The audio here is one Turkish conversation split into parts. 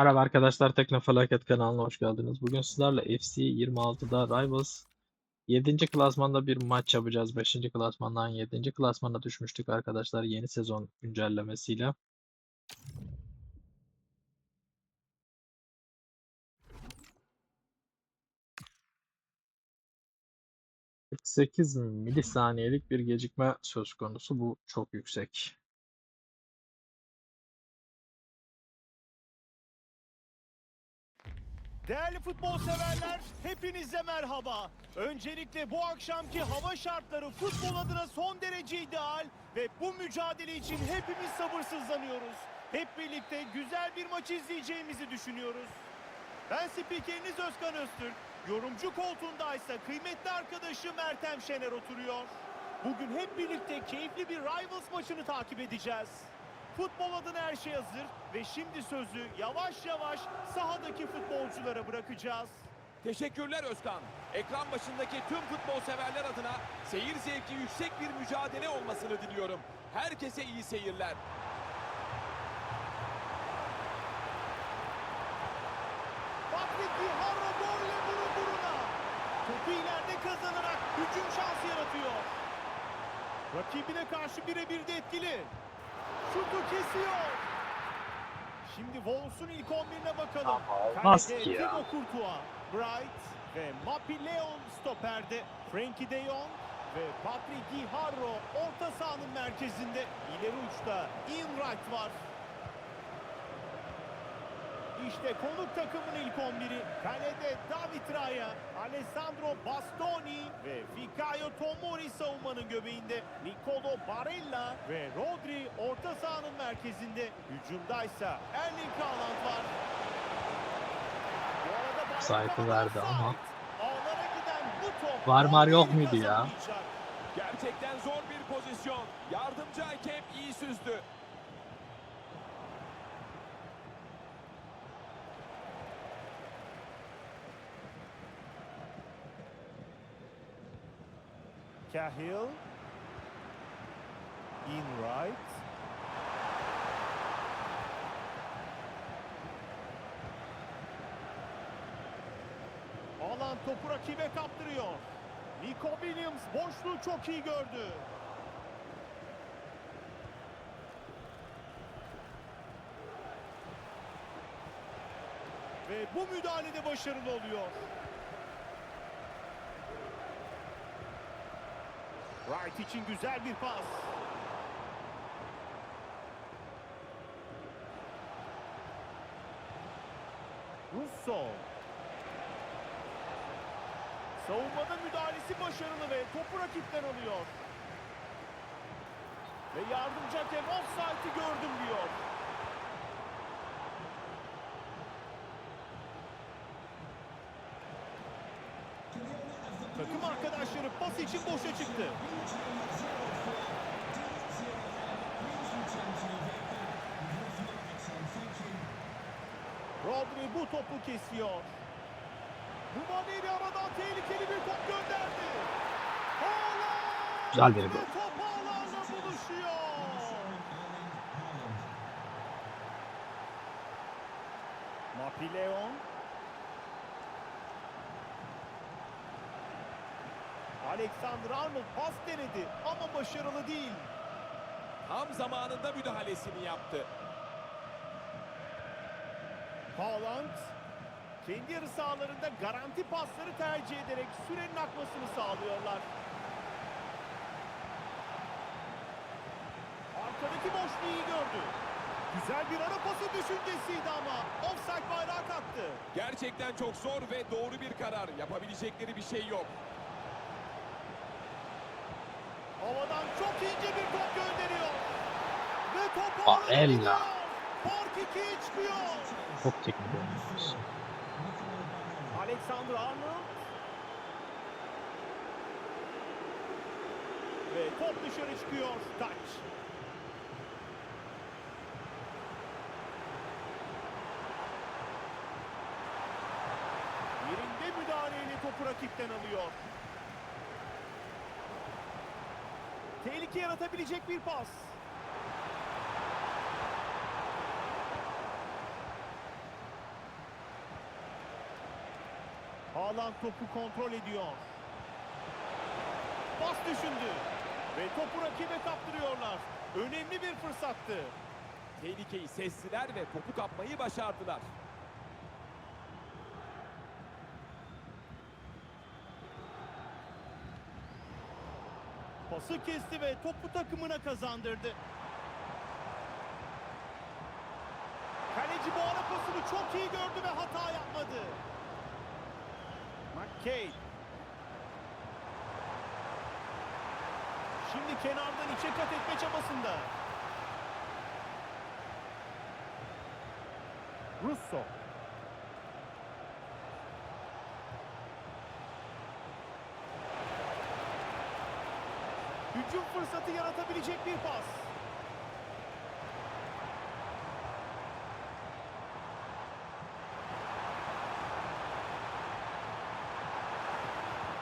Merhaba arkadaşlar, Teknofelaket kanalına hoş geldiniz. Bugün sizlerle FC 26'da Rivals 7. klasmanda bir maç yapacağız. 5. klasmandan 7. klasmana düşmüştük arkadaşlar yeni sezon güncellemesiyle. ...48 milisaniyelik bir gecikme söz konusu. Bu çok yüksek. Değerli futbol severler, hepinize merhaba. Öncelikle bu akşamki hava şartları futbol adına son derece ideal ve bu mücadele için hepimiz sabırsızlanıyoruz. Hep birlikte güzel bir maç izleyeceğimizi düşünüyoruz. Ben spikeriniz Özkan Öztürk. Yorumcu koltuğundaysa kıymetli arkadaşım Ertem Şener oturuyor. Bugün hep birlikte keyifli bir Rivals maçını takip edeceğiz. Futbol adına her şey hazır ve şimdi sözü yavaş yavaş sahadaki futbolculara bırakacağız. Teşekkürler Özkan. Ekran başındaki tüm futbol severler adına seyir zevki yüksek bir mücadele olmasını diliyorum. Herkese iyi seyirler. Patrick Vieira golle burun buruna. Topu ileride kazanarak hücum şansı yaratıyor. Rakibine karşı birebir de etkili. Şutu kesiyor. Şimdi Wolves'un ilk 11'ine bakalım. olmaz Kalede ya. Thibaut Courtois, Bright ve Mapi Leon stoperde. Frankie de Jong ve Patrick Guijarro orta sahanın merkezinde. İleri uçta Ian Wright var. İşte konuk takımın ilk 11'i. Kalede David Raya, Alessandro Bastoni ve Fikayo Tomori savunmanın göbeğinde. Nicolo Barella ve Rodri orta sahanın merkezinde. Hücumdaysa Erling Haaland var. Aradan verdi ama. Var var yok muydu ya? Gerçekten zor bir pozisyon. Yardımcı hakem iyi süzdü. Cahill. Ian Wright. Alan topu rakibe kaptırıyor. Nico Williams boşluğu çok iyi gördü. Ve bu müdahalede başarılı oluyor. Wright için güzel bir pas. Russo. Savunmada müdahalesi başarılı ve topu rakipten alıyor. Ve yardımcı hakem offside'ı gördüm diyor. Takım arkadaşları pas için boşa çıktı. Rodri bu topu kesiyor. Numaneri aradan tehlikeli bir top gönderdi. Haaland! Güzel bir gol. top ağlarla buluşuyor. Mapi Leon. Alexander Arnold pas denedi ama başarılı değil. Tam zamanında müdahalesini yaptı. Haaland kendi yarı sahalarında garanti pasları tercih ederek sürenin akmasını sağlıyorlar. Arkadaki boşluğu iyi gördü. Güzel bir ara pası düşüncesiydi ama offside bayrağı kalktı. Gerçekten çok zor ve doğru bir karar. Yapabilecekleri bir şey yok. Havadan çok ince bir top gönderiyor. Ve top Aa, ağlara elle. gidiyor. Fark ikiye çıkıyor. Çok teknik oynuyoruz. Alexander Arnold. Ve top dışarı çıkıyor. Taç. Yerinde müdahaleyle topu rakipten alıyor. Tehlike yaratabilecek bir pas. Haaland topu kontrol ediyor. Pas düşündü. Ve topu rakibe kaptırıyorlar. Önemli bir fırsattı. Tehlikeyi sestiler ve topu kapmayı başardılar. Pası kesti ve topu takımına kazandırdı. Kaleci bu ara pasını çok iyi gördü ve hata yapmadı. McKay. Şimdi kenardan içe kat etme çabasında. Russo. Hücum fırsatı yaratabilecek bir pas.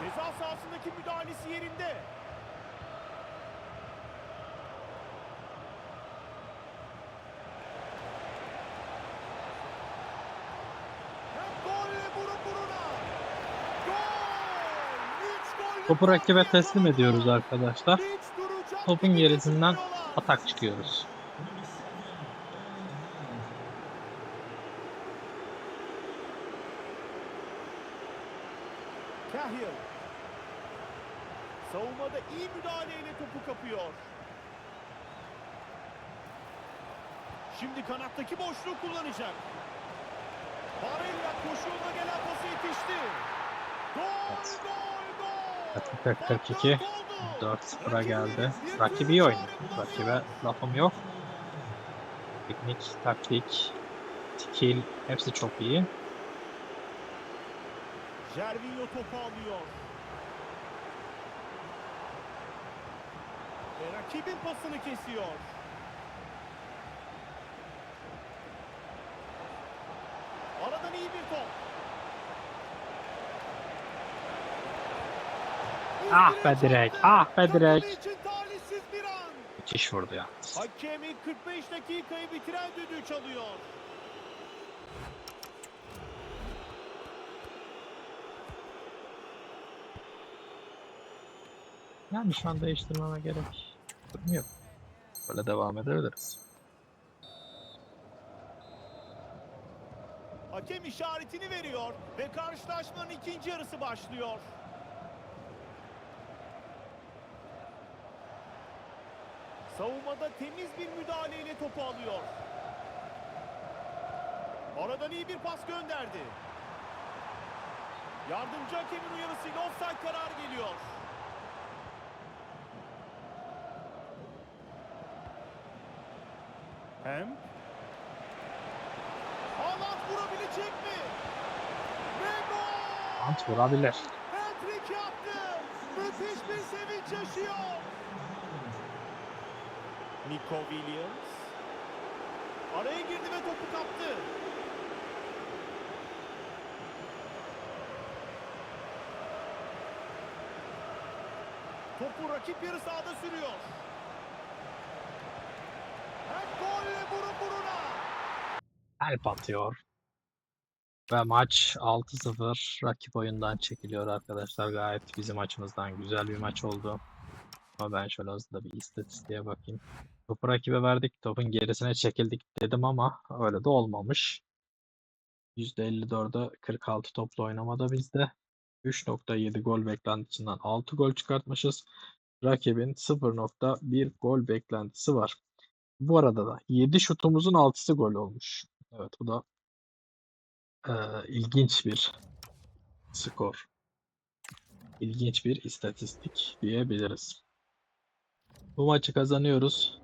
Ceza sahasındaki müdahalesi yerinde. Hem golle burun buruna. Gol! Üç golle Topu rakibe teslim ediyoruz arkadaşlar. Topun gerisinden atak çıkıyoruz. Cahill. Savunmada iyi müdahaleyle topu kapıyor. Şimdi kanattaki boşluğu kullanacak. Barella koşuğuna gelen pası yetişti. Gol, Evet. gol, Fark 42. dört oldu. 4-0'a geldi. Rakip iyi bulamadı. Rakibe lafım yok. Teknik, taktik, skill hepsi çok iyi. Jervinho topu alıyor. Ve rakibin pasını kesiyor. Aradan iyi bir top. Ah be direk, ah be direk. Müthiş vurdu yalnız. Hakemi 45 dakikayı bitiren düdüğü çalıyor. Yani şu an değiştirmeme gerek yok. Böyle devam edebiliriz. Hakem işaretini veriyor ve karşılaşmanın ikinci yarısı başlıyor. Savunmada temiz bir müdahaleyle topu alıyor. Aradan iyi bir pas gönderdi. Yardımcı hakemin uyarısıyla offside kararı geliyor. Hem Haaland vurabilecek mi? Ve gol! Ant vurabilir. Hat-trick yaptı. Müthiş bir sevinç yaşıyor. Nico Williams. Araya girdi ve topu kaptı. Topu rakip yarı sahada sürüyor. Hem golle burun buruna. Help atıyor. Ve maç 6-0 rakip oyundan çekiliyor arkadaşlar. Gayet bizim açımızdan güzel bir maç oldu. Ama ben şöyle hızlı bir istatistiğe bakayım. Topu rakibe verdik. Topun gerisine çekildik dedim ama öyle de olmamış. %54'e 46 toplu oynamada bizde. 3.7 gol beklentisinden 6 gol çıkartmışız. Rakibin 0.1 gol beklentisi var. Bu arada da 7 şutumuzun 6'sı gol olmuş. Evet bu da eee, ilginç bir skor. İlginç bir istatistik diyebiliriz. Bu maçı kazanıyoruz.